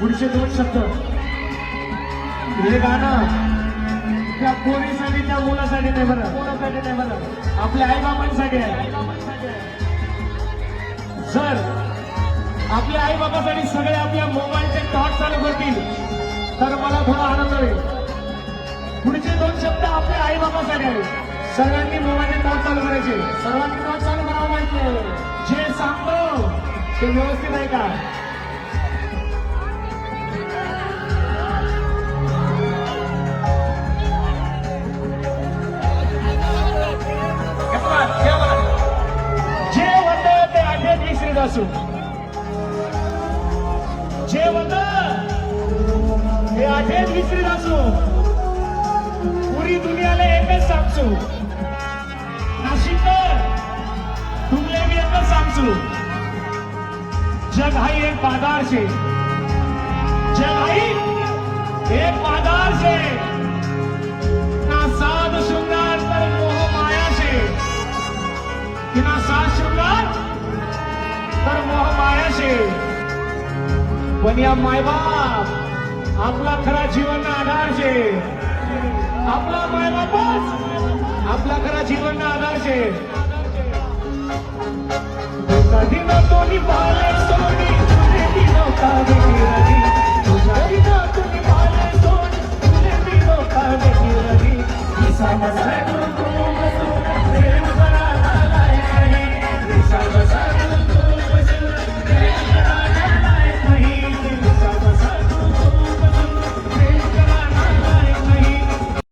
पुढचे दोन शब्द. हे गाणं त्या पोरीसाठी त्या मुलासाठी नाही बरं. मुलासाठी नाही बरं आपल्या आईबाबांसाठी आहे. जर आपल्या आईबाबासाठी सगळे आपल्या मोबाईलचे टॉर्च चालू करतील तर मला थोडा आनंद होईल. पुढचे दोन शब्द आपल्या आईबाबासाठी आहेत. सर्वांनी मोबाईलचे टॉर्च चालू करायचे. सर्वांनी टॉर्च चालू करावं माहिती जे सांगतो ते व्यवस्थित आहे का? आठे श्री दासू जे वंद ते आठे श्री दासू पुरी दुनियाला एकच सांगसू नाशिककर तुमले बी एकच सांगसू जग हाई एक बाजार शे जग हाई एक बाजार शे ना साध शृंगार तर मोह माया शे किंवा सात शृंगार तर पाठीशी पण या मायबाप आपला खरा जीवन आधार आपला मायबापच आपला खरा जीवन आधार कधी नव्हता तुझ्या तुम्ही नव्हता